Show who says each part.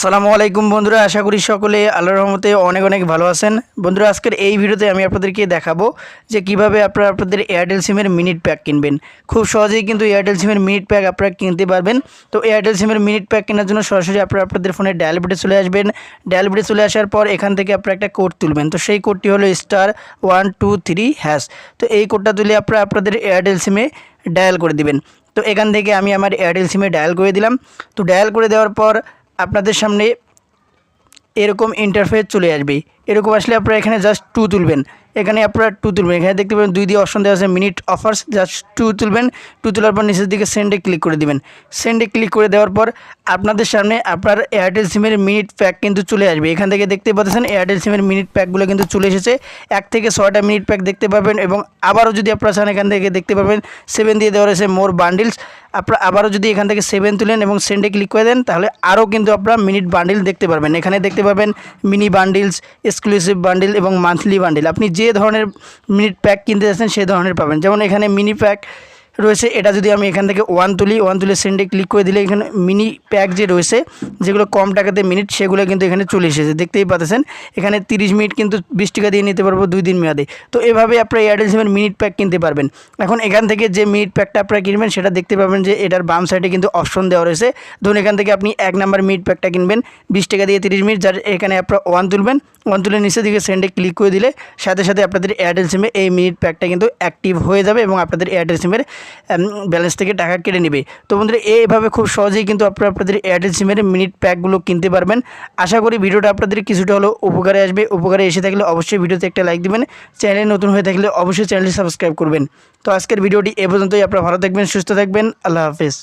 Speaker 1: আসসালামু আলাইকুম বন্ধুরা, আশা করি সকলে আল্লাহর রহমতে অনেক অনেক ভালো আছেন। বন্ধুরা, আজকের এই ভিডিওতে আমি আপনাদেরকে দেখাবো যে কীভাবে আপনারা আপনাদের এয়ারটেল সিমের মিনিট প্যাক কিনবেন। খুব সহজেই কিন্তু এয়ারটেল সিমের মিনিট প্যাক আপনারা কিনতে পারবেন। তো এয়ারটেল সিমের মিনিট প্যাক কেনার জন্য সরাসরি আপনারা আপনাদের ফোনে ডায়াল বেটে চলে আসবেন। ডায়াল বেটে চলে আসার পর এখান থেকে আপনারা একটা কোড তুলবেন। তো সেই কোডটি হলো star one two three hash তো এই কোডটা তুলে আপনারা আপনাদের এয়ারটেল সিমে ডায়াল করে দিবেন। তো এখান থেকে আমি আমার এয়ারটেল সিমে ডায়াল করে দিলাম। তো ডায়াল করে দেওয়ার পর আপনাদের সামনে এরকম ইন্টারফেস চলে আসবে। এরকম আসলে আপনারা এখানে জাস্ট টু তুলবেন। এখানে আপনারা টু তুলবেন। এখানে দেখতে পাবেন দুই দিয়ে অপশন দেওয়া আছে মিনিট অফার্স জাস্ট টু তুলবেন। টু তোলার পর নিচের দিকে সেন্ডে ক্লিক করে দিবেন। সেন্ডে ক্লিক করে দেওয়ার পর আপনাদের সামনে আপনার এয়ারটেল সিমের মিনিট প্যাক কিন্তু চলে আসবে। এখান থেকে দেখতে পাচ্ছেন এয়ারটেল সিমের মিনিট প্যাকগুলো কিন্তু চলে এসেছে। এক থেকে ছয়টা মিনিট প্যাক দেখতে পাবেন এবং আবারও যদি আপনারা চান এখান থেকে দেখতে পাবেন সেভেন দিয়ে দেওয়া রয়েছে মোর বান্ডিলস আপনারা আবারও যদি এখান থেকে সেভেন তুলেন এবং সেন্ডে ক্লিক করে দেন, তাহলে আরও কিন্তু আপনারা মিনিট বান্ডিল দেখতে পারবেন। এখানে দেখতে পাবেন মিনি বান্ডিলস এক্সক্লুসিভ বান্ডিল এবং মান্থলি বান্ডিল আপনি যে ধরনের মিনিট প্যাক কিনতে যাচ্ছেন সেই ধরনের পাবেন। যেমন এখানে মিনি প্যাক রয়েছে, এটা যদি আমি এখান থেকে ওয়ান তুলি ওয়ান তুলে সেন্ডে ক্লিক করে দিলে এখানে মিনি প্যাক যে রয়েছে, যেগুলো কম টাকাতে মিনিট সেগুলো কিন্তু এখানে চলে এসেছে। দেখতেই পাচ্ছেন, এখানে তিরিশ মিনিট কিন্তু বিশ টাকা দিয়ে নিতে পারব দুই দিন মেয়াদে। তো এভাবে আপনারা এয়ারটেল সিমের মিনিট প্যাক কিনতে পারবেন। এখন এখান থেকে যে মিনিট প্যাকটা আপনারা কিনবেন, সেটা দেখতে পাবেন যে এটার বাম সাইডে কিন্তু অপশন দেওয়া রয়েছে। ধরুন এখান থেকে আপনি এক নাম্বার মিনিট প্যাকটা কিনবেন, বিশ টাকা দিয়ে তিরিশ মিনিট যার এখানে আপনারা ওয়ান তুলবেন তুলে নিচের দিকে সেন্ডে ক্লিক করে দিলে সাথে সাথে আপনাদের এয়ারটেল সিমে এই মিনিট প্যাকটা কিন্তু অ্যাক্টিভ হয়ে যাবে এবং আপনাদের এয়ারটেল সিমের ব্যালেন্স থেকে টাকা কেটে নেবে। তো বন্ধুরা, এইভাবে খুব সহজেই কিন্তু আপনারা আপনাদের এয়ারটেল সিমের মিনিট প্যাকগুলো কিনতে পারবেন। আশা করি ভিডিওটা আপনাদের কিছুটা হলেও উপকারে আসবে। উপকারে এসে থাকলে অবশ্যই ভিডিওতে একটা লাইক দিবেন। চ্যানেলে নতুন হয়ে থাকলে অবশ্যই চ্যানেলটি সাবস্ক্রাইব করবেন। তো আজকের ভিডিওটি এ পর্যন্তই। আপনারা ভালো থাকবেন, সুস্থ থাকবেন। আল্লাহ হাফেজ।